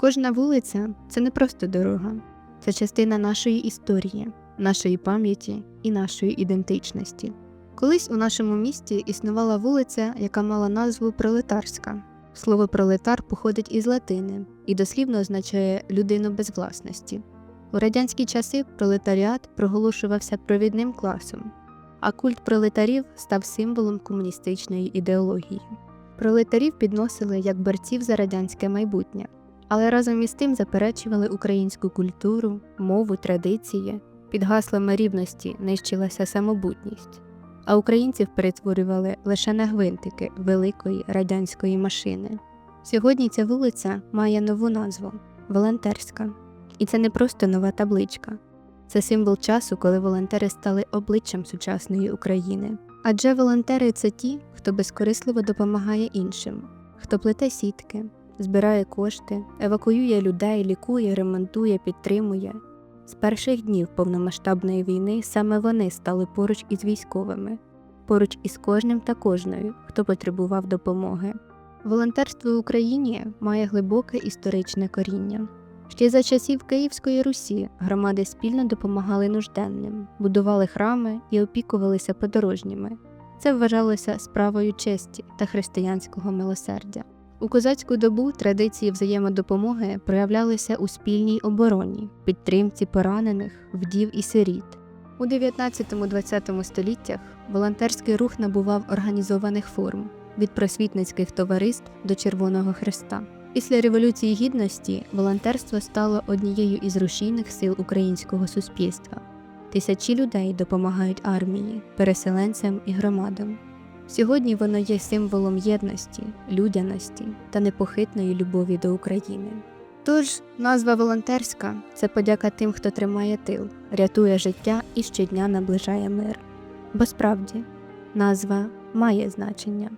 Кожна вулиця це не просто дорога, це частина нашої історії, нашої пам'яті і нашої ідентичності. Колись у нашому місті існувала вулиця, яка мала назву Пролетарська. Слово пролетар походить із латини і дослівно означає людину без власності. У радянські часи пролетаріат проголошувався провідним класом, а культ пролетарів став символом комуністичної ідеології. Пролетарів підносили як борців за радянське майбутнє, але разом із тим заперечували українську культуру, мову, традиції. Під гаслами рівності нищилася самобутність, а українців перетворювали лише на гвинтики великої радянської машини. Сьогодні ця вулиця має нову назву волонтерська. І це не просто нова табличка, це символ часу, коли волонтери стали обличчям сучасної України. Адже волонтери це ті, хто безкорисливо допомагає іншим, хто плете сітки, збирає кошти, евакуює людей, лікує, ремонтує, підтримує. З перших днів повномасштабної війни саме вони стали поруч із військовими, поруч із кожним та кожною, хто потребував допомоги. Волонтерство в Україні має глибоке історичне коріння. Ще за часів Київської Русі громади спільно допомагали нужденним, будували храми і опікувалися подорожніми. Це вважалося справою честі та християнського милосердя. У козацьку добу традиції взаємодопомоги проявлялися у спільній обороні, підтримці поранених, вдів і сиріт. У 19-20 століттях волонтерський рух набував організованих форм від просвітницьких товариств до Червоного Христа. Після Революції Гідності волонтерство стало однією із рушійних сил українського суспільства. Тисячі людей допомагають армії, переселенцям і громадам. Сьогодні воно є символом єдності, людяності та непохитної любові до України. Тож назва волонтерська це подяка тим, хто тримає тил, рятує життя і щодня наближає мир. Бо справді назва має значення.